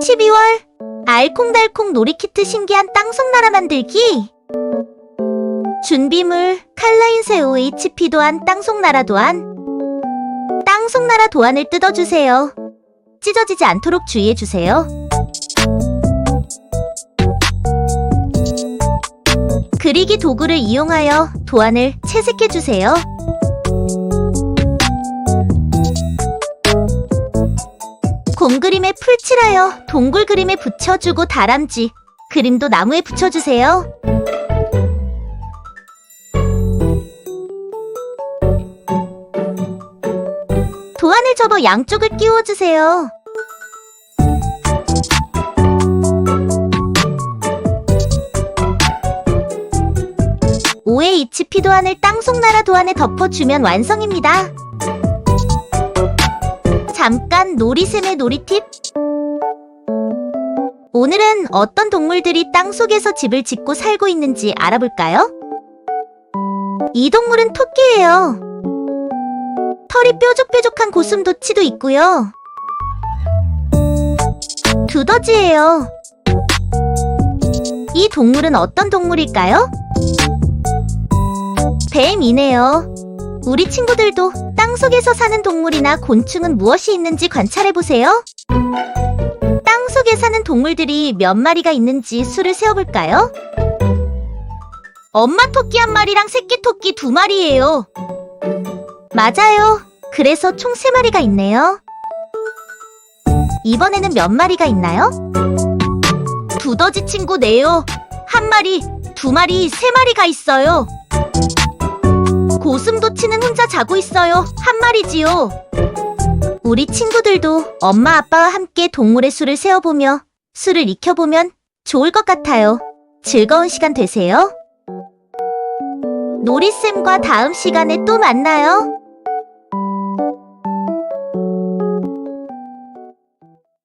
12월 알콩달콩 놀이키트 신기한 땅속나라 만들기 준비물 칼라인 새우 HP 도안 땅속나라 도안 땅속나라 도안을 뜯어주세요. 찢어지지 않도록 주의해주세요. 그리기 도구를 이용하여 도안을 채색해주세요. 그림에 풀 칠하여 동굴 그림에 붙여주고 다람쥐 그림도 나무에 붙여주세요. 도안을 접어 양쪽을 끼워주세요. 오의 HP 도안을 땅속 나라 도안에 덮어주면 완성입니다. 잠깐 놀이샘의 놀이팁. 오늘은 어떤 동물들이 땅속에서 집을 짓고 살고 있는지 알아볼까요? 이 동물은 토끼예요. 털이 뾰족뾰족한 고슴도치도 있고요. 두더지예요. 이 동물은 어떤 동물일까요? 뱀이네요. 우리 친구들도 땅 속에서 사는 동물이나 곤충은 무엇이 있는지 관찰해 보세요. 땅 속에 사는 동물들이 몇 마리가 있는지 수를 세어볼까요? 엄마 토끼 한 마리랑 새끼 토끼 두 마리예요. 맞아요. 그래서 총 세 마리가 있네요. 이번에는 몇 마리가 있나요? 두더지 친구 네요. 한 마리, 두 마리, 세 마리가 있어요. 고슴도 치는 혼자 자고 있어요. 한 마리지요. 우리 친구들도 엄마 아빠와 함께 동물의 수를 세어보며 수를 익혀보면 좋을 것 같아요. 즐거운 시간 되세요. 놀이쌤과 다음 시간에 또 만나요.